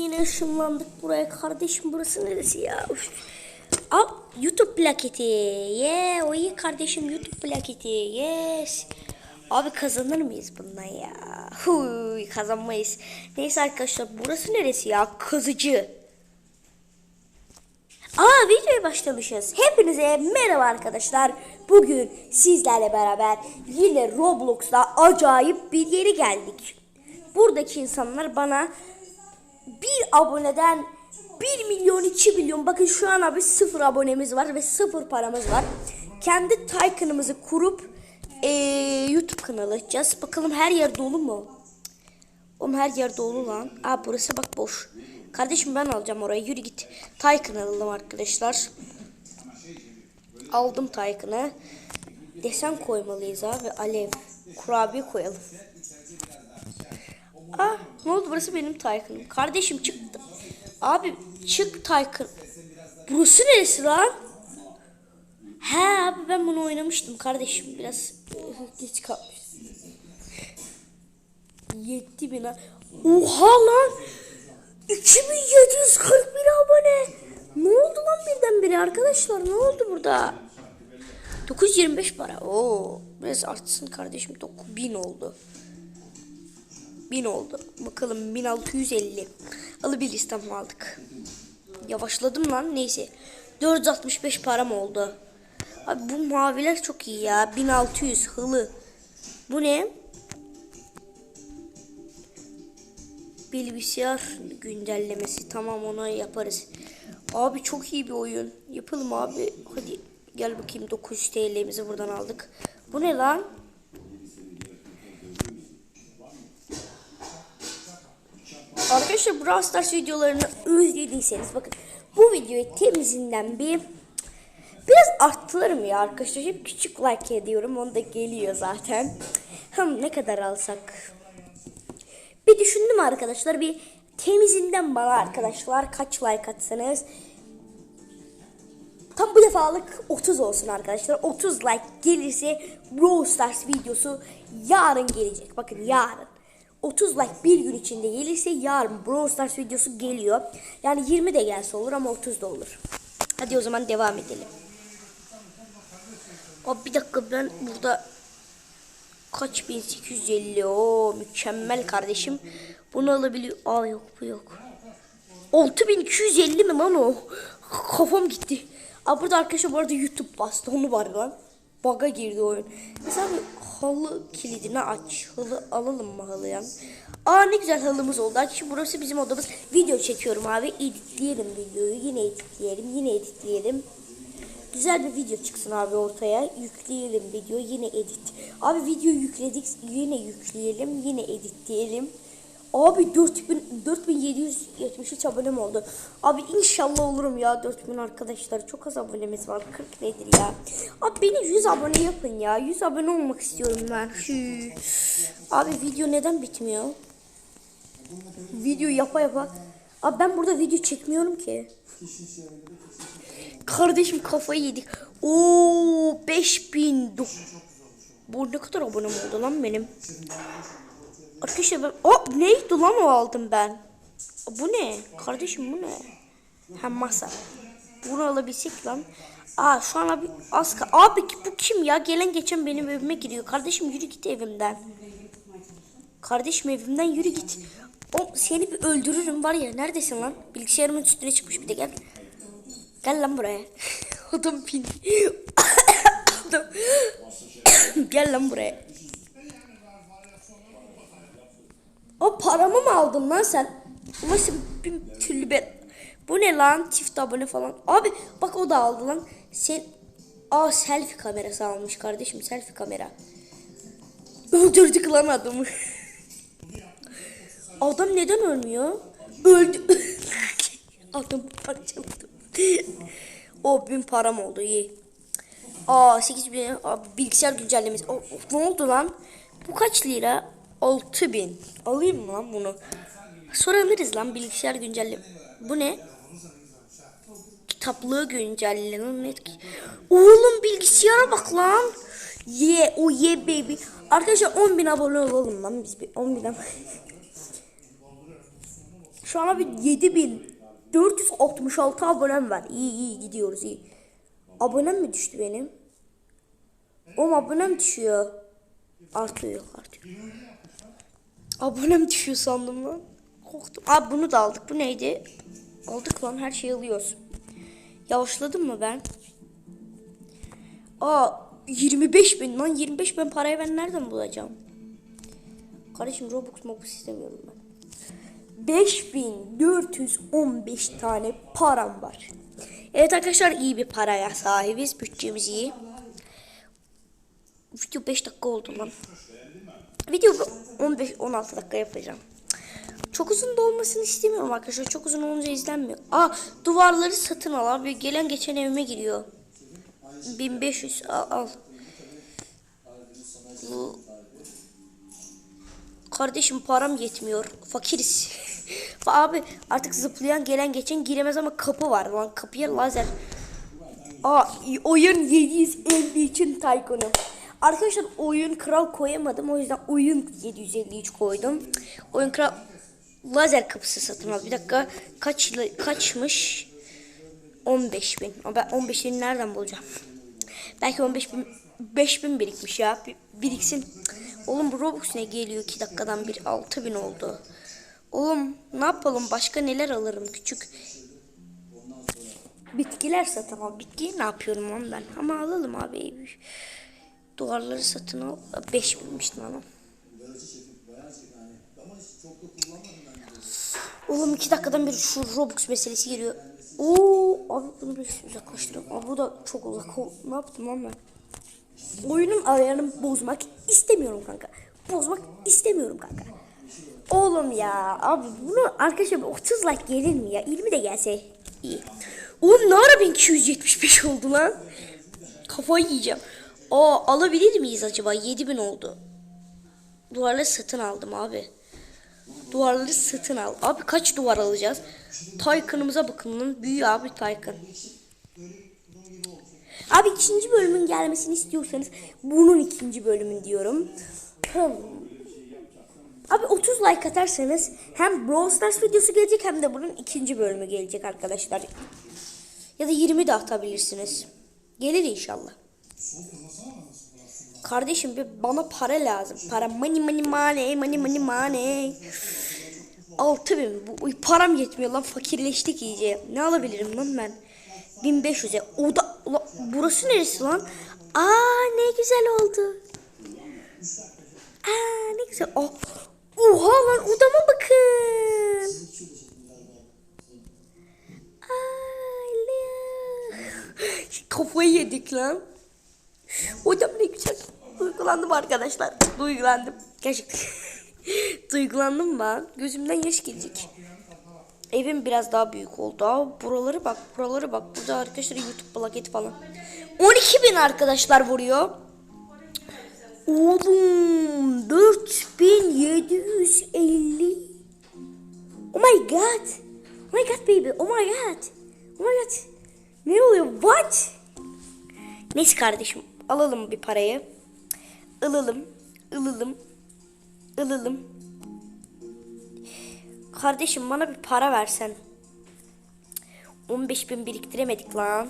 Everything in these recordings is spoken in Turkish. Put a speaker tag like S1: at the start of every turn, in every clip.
S1: Yine ışınlandık buraya kardeşim burası neresi ya? Üf. Al YouTube plaketi. Yeah, o iyi kardeşim YouTube plaketi. Yes. Abi kazanır mıyız bundan ya? Huy, kazanmayız. Neyse arkadaşlar burası neresi ya? Kazıcı. Aa videoya başlamışız. Hepinize merhaba arkadaşlar. Bugün sizlerle beraber yine Roblox'ta acayip bir yere geldik. Buradaki insanlar bana bir aboneden 1 milyon 2 milyon bakın şu an abi sıfır abonemiz var ve sıfır paramız var. Kendi Tycoon'ımızı kurup eee, YouTube kanalı açacağız. Bakalım her yer dolu mu? Oğlum her yer dolu lan. Aa burası bak boş. Kardeşim ben alacağım orayı. Yürü git. Tycoon alalım arkadaşlar. Aldım Tycoon'ı. Desen koymalıyız abi. Alev. Kurabiye koyalım. Aa ne oldu burası benim Tycoon'um. Kardeşim çıktı. Abi çık Tycoon. Burası neresi lan? He abi ben bunu oynamıştım kardeşim. Biraz geç kalmış. 7000 ha. Oha lan. 2741 abone. Ne oldu lan birdenbire arkadaşlar? Ne oldu burada? 925 para. Oo, biraz artsın kardeşim. 9000 oldu. 1000 oldu. Bakalım 1650. Alabiliriz tamam aldık. Yavaşladım lan neyse. 465 param oldu. Abi bu maviler çok iyi ya. 1600 hılı. Bu ne? Bilgisayar güncellemesi. Tamam onu yaparız. Abi çok iyi bir oyun. Yapalım abi. Hadi gel bakayım 900 TL'mizi buradan aldık. Bu ne lan? Arkadaşlar Brawl Stars videolarını özlediyseniz bakın bu videoyu temizinden bir biraz arttırırım ya arkadaşlar. Hep küçük like ediyorum. Onu da geliyor zaten. Hım ne kadar alsak? Bir düşündüm arkadaşlar. Bir temizinden bana arkadaşlar kaç like atsanız Tam bu defalık 30 olsun arkadaşlar. 30 like gelirse Brawl Stars videosu yarın gelecek. Bakın yarın. 30 like bir gün içinde gelirse yarın Brawl Stars videosu geliyor. Yani 20 de gelse olur ama 30 da olur. Hadi o zaman devam edelim. Abi bir dakika ben burada kaç 1850 o mükemmel kardeşim. Bunu alabiliyor. Aa yok bu yok. 6250 mi lan o? Kafam gitti. Aa burada arkadaşlar bu arada YouTube bastı onu var lan. Baga girdi oyun. Mesela halı kilidini aç. Halı alalım mı halıya? Aa ne güzel halımız oldu. Şimdi burası bizim odamız. Video çekiyorum abi. Editleyelim videoyu. Yine editleyelim. Yine editleyelim. Güzel bir video çıksın abi ortaya. Yükleyelim video. Yine edit. Abi video yükledik. Yine yükleyelim. Yine editleyelim. Abi 4000 4773 abonem oldu. Abi inşallah olurum ya 4000 arkadaşlar. Çok az abonemiz var. 40 nedir ya? Abi beni 100 abone yapın ya. 100 abone olmak istiyorum ben. Abi video neden bitmiyor? Video yapa yapa. Abi ben burada video çekmiyorum ki. Kardeşim kafayı yedik. Oo 5000. Bu ne kadar abonem oldu lan benim. Arkadaşlar ben... O neydi lan o aldım ben. Bu ne? Kardeşim bu ne? Ha masa. Bunu alabilsek lan. Aa şu an abi az Abi bu kim ya? Gelen geçen benim evime giriyor. Kardeşim yürü git evimden. Kardeşim evimden yürü git. O seni bir öldürürüm var ya. Neredesin lan? Bilgisayarımın üstüne çıkmış bir de gel. Gel lan buraya. Adam pin. Adam. gel lan buraya. Paramı mı aldın lan sen? Nasıl bir türlü ben... Bu ne lan? Çift abone falan. Abi bak o da aldı lan. Sen... Aa selfie kamerası almış kardeşim. Selfie kamera. Öldürdük lan adamı. Adam neden ölmüyor? Öldü. Adam parçaladı. o bin param oldu iyi. Aa 8 bin Aa, bilgisayar güncellemesi. O, ne oldu lan? Bu kaç lira? 6000 bin. Alayım mı lan bunu? Sonra alırız lan bilgisayar güncelleme. Bu ne? Kitaplığı güncelleme. Oğlum bilgisayara bak lan. Ye o ye baby. Arkadaşlar 10 bin abone olalım lan biz bir 10 bin abone. Şu an abi 7466 abonem var. İyi iyi gidiyoruz iyi. Abonem mi düştü benim? Oğlum abonem düşüyor. Artıyor artıyor. Abonem düşüyor sandım lan. Korktum. Abi bunu da aldık. Bu neydi? Aldık lan her şeyi alıyoruz. Yavaşladım mı ben? Aa 25 bin lan 25 bin parayı ben nereden bulacağım? Kardeşim Robux Mobux istemiyorum ben. 5415 tane param var. Evet arkadaşlar iyi bir paraya sahibiz. Bütçemiz iyi. Video 5 dakika oldu lan. Video 15-16 dakika yapacağım. Çok uzun da olmasını istemiyorum arkadaşlar. Çok uzun olunca izlenmiyor. Aa duvarları satın al abi. Gelen geçen evime giriyor. 1500 al. al. Bu Kardeşim param yetmiyor. Fakiriz. Abi artık zıplayan gelen geçen giremez ama kapı var lan. Kapıya lazer. Aa oyun 750 için Tycoon'um. Arkadaşlar oyun kral koyamadım. O yüzden oyun 753 koydum. Oyun kral lazer kapısı satın al. Bir dakika kaç kaçmış? 15 bin. Ben 15 bin nereden bulacağım? Belki 15 bin 5 bin birikmiş ya. Bir, biriksin. Oğlum bu Robux ne geliyor 2 dakikadan bir 6 bin oldu. Oğlum ne yapalım başka neler alırım küçük. Bitkiler satın al. Bitkiyi ne yapıyorum ben? Ama alalım abi. Duvarları satın al. 5 binmiş lan. Oğlum 2 dakikadan bir şu Robux meselesi geliyor. Oo abi bunu bir uzaklaştıralım. Abi bu da çok uzak. Ne yaptım lan ben? Oyunun ayarını bozmak istemiyorum kanka. Bozmak istemiyorum kanka. Oğlum ya abi bunu arkadaşlar bir 30 like gelir mi ya? 20 de gelse iyi. Oğlum ne ara 1275 oldu lan? Kafayı yiyeceğim. Aa alabilir miyiz acaba? 7000 oldu. Duvarları satın aldım abi. Duvarları satın al. Abi kaç duvar alacağız? Taycan'ımıza bakın lan. Büyüyor abi Taycan. Abi ikinci bölümün gelmesini istiyorsanız bunun ikinci bölümün diyorum. Abi 30 like atarsanız hem Brawl Stars videosu gelecek hem de bunun ikinci bölümü gelecek arkadaşlar. Ya da 20 de atabilirsiniz. Gelir inşallah. Kardeşim bir bana para lazım. Para money money money money money money. 6000 bu param yetmiyor lan fakirleştik iyice. Ne alabilirim lan ben? 1500'e. O da ulan, burası neresi lan? Aa ne güzel oldu. Aa ne güzel. Oh. Oha lan odama bakın. Allah. Kafayı yedik lan. Duygulandım arkadaşlar. Duygulandım. Gerçekten. Duygulandım ben. Gözümden yaş gelecek. Evim biraz daha büyük oldu. Buraları bak, buraları bak. Burada arkadaşlar YouTube plaketi falan. 12 bin arkadaşlar vuruyor. Oğlum 4750. Oh my god. Oh my god baby. Oh my god. Oh my god. Ne oluyor? What? Neyse kardeşim. Alalım bir parayı. Alalım. Alalım. Alalım. Kardeşim bana bir para versen. 15 bin biriktiremedik lan.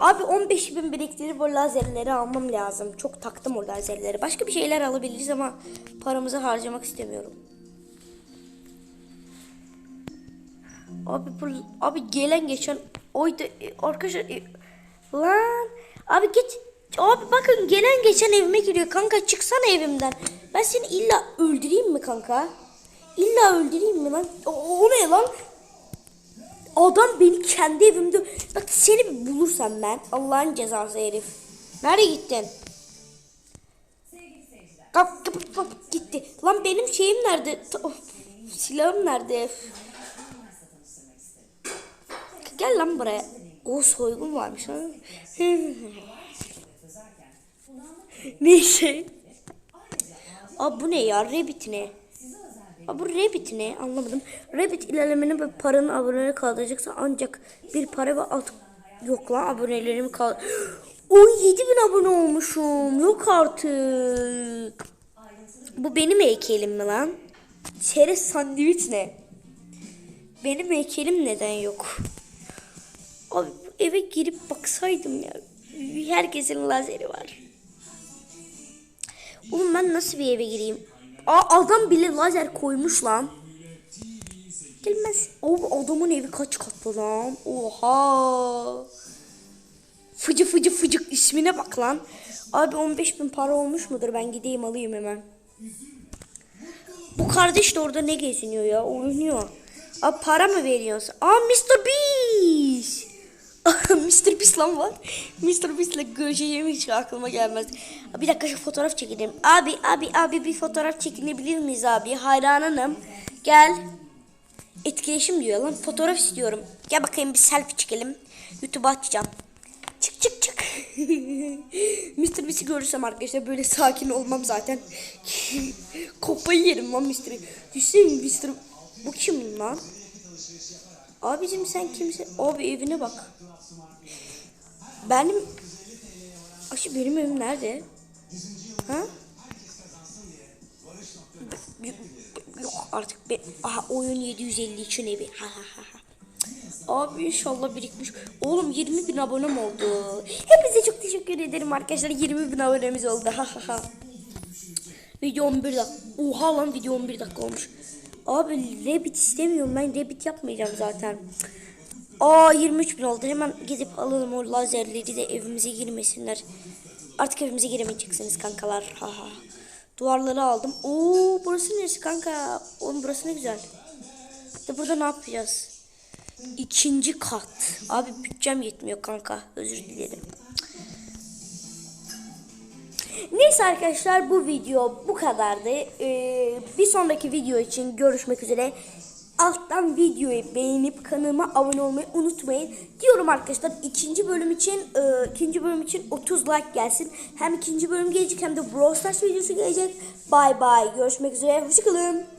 S1: Abi 15 bin biriktirip o lazerleri almam lazım. Çok taktım o lazerleri. Başka bir şeyler alabiliriz ama paramızı harcamak istemiyorum. Abi bu, abi gelen geçen oydu arkadaşlar e, lan abi git abi bakın gelen geçen evime giriyor. Kanka çıksana evimden. Ben seni illa öldüreyim mi kanka? İlla öldüreyim mi lan? O, o ne lan? Adam beni kendi evimde bak seni bulursam ben Allah'ın cezası herif. Nereye gittin? Kalk, kalk, kalk, gitti. Lan benim şeyim nerede? Of, silahım nerede? Gel lan buraya. O soygun varmış ha. Neyse. Abi bu ne ya? Rabbit ne? Abi bu Rabbit ne? Anlamadım. Rabbit ilerlemeni ve paranın aboneleri kaldıracaksa ancak bir para ve alt... Yok lan abonelerimi kal... 17 bin abone olmuşum. Yok artık. Bu benim heykelim mi lan? Çerez sandviç ne? Benim heykelim neden yok? Abi eve girip baksaydım ya. Herkesin lazeri var. Oğlum ben nasıl bir eve gireyim? Aa adam bile lazer koymuş lan. Gelmez. O adamın evi kaç katlı lan? Oha. Fıcı fıcı fıcık ismine bak lan. Abi 15 bin para olmuş mudur? Ben gideyim alayım hemen. Bu kardeş de orada ne geziniyor ya? Oynuyor. Abi para mı veriyorsun? Aa Mr. Beast. Mr. Beast lan var. Mr. Beast'le görüşeceğim hiç aklıma gelmez. Bir dakika şu fotoğraf çekelim. Abi abi abi bir fotoğraf çekinebilir miyiz abi? Hayranınım. Gel. Etkileşim diyor lan. Fotoğraf istiyorum. Gel bakayım bir selfie çekelim. YouTube'a atacağım. Çık çık çık. Mr. Beast'i görürsem arkadaşlar böyle sakin olmam zaten. Kafayı yerim lan Mr. Düşünsene Mr. Bu kim lan? Abicim sen kimsin? Abi evine bak. Benim... Aşı benim evim nerede? Ha? Yok artık be. Aha oyun 750 için evi. Ha ha ha. Abi inşallah birikmiş. Oğlum 20 bin abonem oldu. Hepinize çok teşekkür ederim arkadaşlar. 20 bin abonemiz oldu. Ha ha ha. Video 11 dakika. Oha lan video 11 dakika olmuş. Abi Rabbit istemiyorum ben Rabbit yapmayacağım zaten. Aa 23 bin oldu. Hemen gidip alalım o lazerleri de evimize girmesinler. Artık evimize giremeyeceksiniz kankalar. Ha ha. Duvarları aldım. Oo burası neresi kanka? Oğlum burası ne güzel. De burada ne yapacağız? İkinci kat. Abi bütçem yetmiyor kanka. Özür dilerim. Neyse arkadaşlar bu video bu kadardı. Ee, bir sonraki video için görüşmek üzere. Alttan videoyu beğenip kanalıma abone olmayı unutmayın. Diyorum arkadaşlar ikinci bölüm için e, ikinci bölüm için 30 like gelsin. Hem ikinci bölüm gelecek hem de Brawl Stars videosu gelecek. Bye bye. Görüşmek üzere. Hoşçakalın.